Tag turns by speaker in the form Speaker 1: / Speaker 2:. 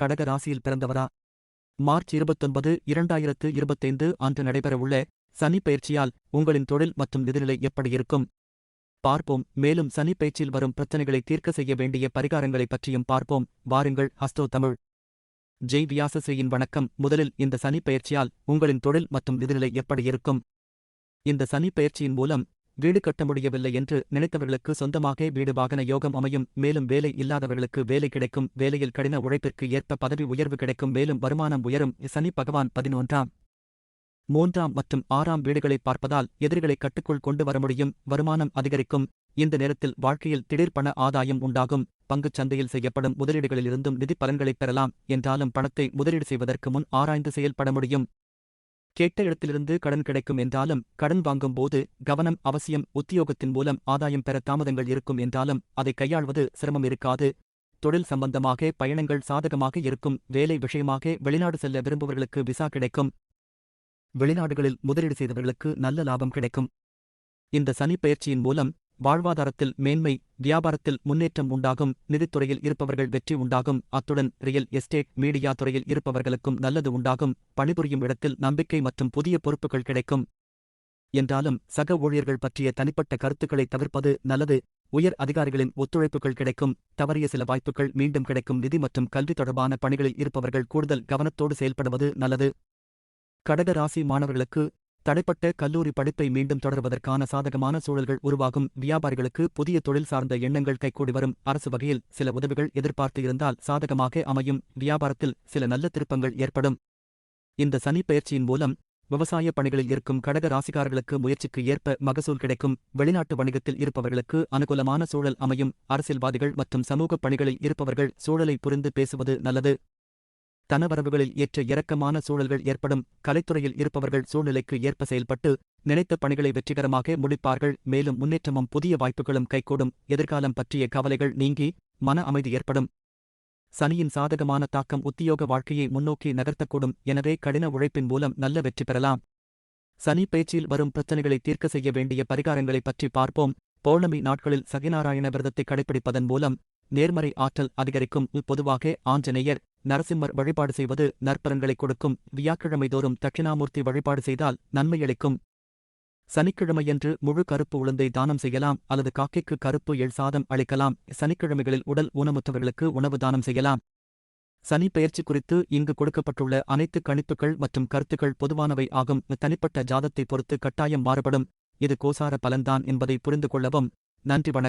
Speaker 1: கடக ராசியில் பிறந்தவரா? மார்ச் இருபத்தொன்பது இரண்டாயிரத்து இருபத்தைந்து அன்று நடைபெறவுள்ள சனி பயிற்சியால் உங்களின் தொழில் மற்றும் நிதிநிலை எப்படி இருக்கும்? பார்ப்போம். மேலும் சனி பயிற்சியில் வரும் பிரச்சனைகளை தீர்க்க செய்ய வேண்டிய பரிகாரங்களைப் பற்றியும் பார்ப்போம். வாருங்கள். ஹஸ்தோ தமிழ். ஜெய் வியாசசேயின் வணக்கம். முதலில் இந்த சனி பயிற்சியால் உங்களின் தொழில் மற்றும் நிதிநிலை எப்படி இருக்கும்? இந்த சனி பயிற்சியின் மூலம் வீடு கட்ட முடியவில்லை என்று நினைத்தவர்களுக்கு சொந்தமாக வீடு வாகன யோகம் அமையும். மேலும் வேலை இல்லாதவர்களுக்கு வேலை கிடைக்கும். வேலையில் கடின உழைப்பிற்கு ஏற்ப பதவி உயர்வு கிடைக்கும். மேலும் வருமானம் உயரும். சனி பகவான் பதினொன்றாம் மூன்றாம் மற்றும் ஆறாம் வீடுகளை பார்ப்பதால் எதிரிகளை கட்டுக்குள் கொண்டு வர முடியும். வருமானம் அதிகரிக்கும். இந்த நேரத்தில் வாழ்க்கையில் திடீர் பண ஆதாயம் உண்டாகும். பங்குச் சந்தையில் செய்யப்படும் முதலீடுகளிலிருந்தும் நிதி பலன்களைப் பெறலாம். என்றாலும் பணத்தை முதலீடு செய்வதற்கு முன் ஆராய்ந்து செயல்பட முடியும். கேட்ட இடத்திலிருந்து கடன் கிடைக்கும் என்றாலும் கடன் வாங்கும்போது கவனம் அவசியம் உத்தியோகத்தின் மூலம் ஆதாயம் பெற தாமதங்கள் இருக்கும் என்றாலும் அதை கையாள்வது சிரமம் இருக்காது. தொழில் சம்பந்தமாக பயணங்கள் சாதகமாக இருக்கும். வேலை விஷயமாக வெளிநாடு செல்ல விரும்புவர்களுக்கு விசா கிடைக்கும். வெளிநாடுகளில் முதலீடு செய்தவர்களுக்கு நல்ல லாபம் கிடைக்கும். இந்த சனி பயிற்சியின் மூலம் வாழ்வாதாரத்தில் மேன்மை வியாபாரத்தில் முன்னேற்றம் உண்டாகும் நிதித்துறையில் இருப்பவர்கள் வெற்றி உண்டாகும் அத்துடன் ரியல் எஸ்டேட் மீடியா துறையில் இருப்பவர்களுக்கும் நல்லது உண்டாகும் பணிபுரியும் இடத்தில் நம்பிக்கை மற்றும் புதிய பொறுப்புகள் கிடைக்கும். என்றாலும் சக ஊழியர்கள் பற்றிய தனிப்பட்ட கருத்துக்களை தவிர்ப்பது நல்லது உயர் அதிகாரிகளின் ஒத்துழைப்புகள் கிடைக்கும் தவறிய சில வாய்ப்புகள் மீண்டும் கிடைக்கும் நிதி மற்றும் கல்வி தொடர்பான பணிகளில் இருப்பவர்கள் கூடுதல் கவனத்தோடு செயல்படுவது நல்லது. கடக ராசி மாணவர்களுக்கு தடைப்பட்ட கல்லூரி படிப்பை மீண்டும் தொடர்வதற்கான சாதகமான சூழல்கள் உருவாகும். வியாபாரிகளுக்கு புதிய தொழில் சார்ந்த எண்ணங்கள் கைகூடி வரும். அரசு வகையில் சில உதவிகள் எதிர்பார்த்து இருந்தால் சாதகமாக அமையும். வியாபாரத்தில் சில நல்ல திருப்பங்கள் ஏற்படும். இந்த சனி பயிற்சியின் மூலம் விவசாய பணிகளில் இருக்கும் கடக ராசிக்காரர்களுக்கு முயற்சிக்கு ஏற்ப மகசூல் கிடைக்கும். வெளிநாட்டு வணிகத்தில் இருப்பவர்களுக்கு அனுகூலமான சூழல் அமையும். அரசியல்வாதிகள் மற்றும் சமூக பணிகளில் இருப்பவர்கள் சூழலை புரிந்து பேசுவது நல்லது. தனவரவுகளில் ஏற்ற இறக்கமான சூழல்கள் ஏற்படும் கலைத்துறையில் இருப்பவர்கள் சூழ்நிலைக்கு ஏற்ப செயல்பட்டு நினைத்த பணிகளை வெற்றிகரமாக முடிப்பார்கள். மேலும் முன்னேற்றமும் புதிய வாய்ப்புகளும் கைகூடும். எதிர்காலம் பற்றிய கவலைகள் நீங்கி மன அமைதி ஏற்படும். சனியின் சாதகமான தாக்கம் உத்தியோக வாழ்க்கையை முன்னோக்கி நகர்த்தக்கூடும். எனவே கடின உழைப்பின் மூலம் நல்ல வெற்றி பெறலாம். சனி பேச்சில் வரும் பிரச்சனைகளை தீர்க்க செய்ய வேண்டிய பரிகாரங்களைப் பற்றி பார்ப்போம். பௌர்ணமி நாட்களில் சகிநாராயண விரதத்தை கடைபிடிப்பதன் மூலம் நேர்மறை ஆற்றல் அதிகரிக்கும். பொதுவாக ஆஞ்சநேயர் நரசிம்மர் வழிபாடு செய்வது நற்பலன்களை கொடுக்கும். வியாக்கிழமைதோறும் தட்சிணாமூர்த்தி வழிபாடு செய்தால் நன்மையளிக்கும். சனிக்கிழமையன்று முழு கருப்பு உளுந்தை தானம் செய்யலாம் அல்லது காக்கைக்கு கருப்பு எள் சாதம் அளிக்கலாம். சனிக்கிழமைகளில் உடல் ஊனமுற்றவர்களுக்கு உணவு தானம் செய்யலாம். சனி பெயர்ச்சி குறித்து இங்கு கொடுக்கப்பட்டுள்ள அனைத்து கணிப்புகள் மற்றும் கருத்துக்கள் பொதுவானவை ஆகும். தனிப்பட்ட ஜாதத்தை பொறுத்து கட்டாயம் மாறுபடும். இது கோசார பலன்தான் என்பதை புரிந்து கொள்ளவும். நன்றி வணக்கம்.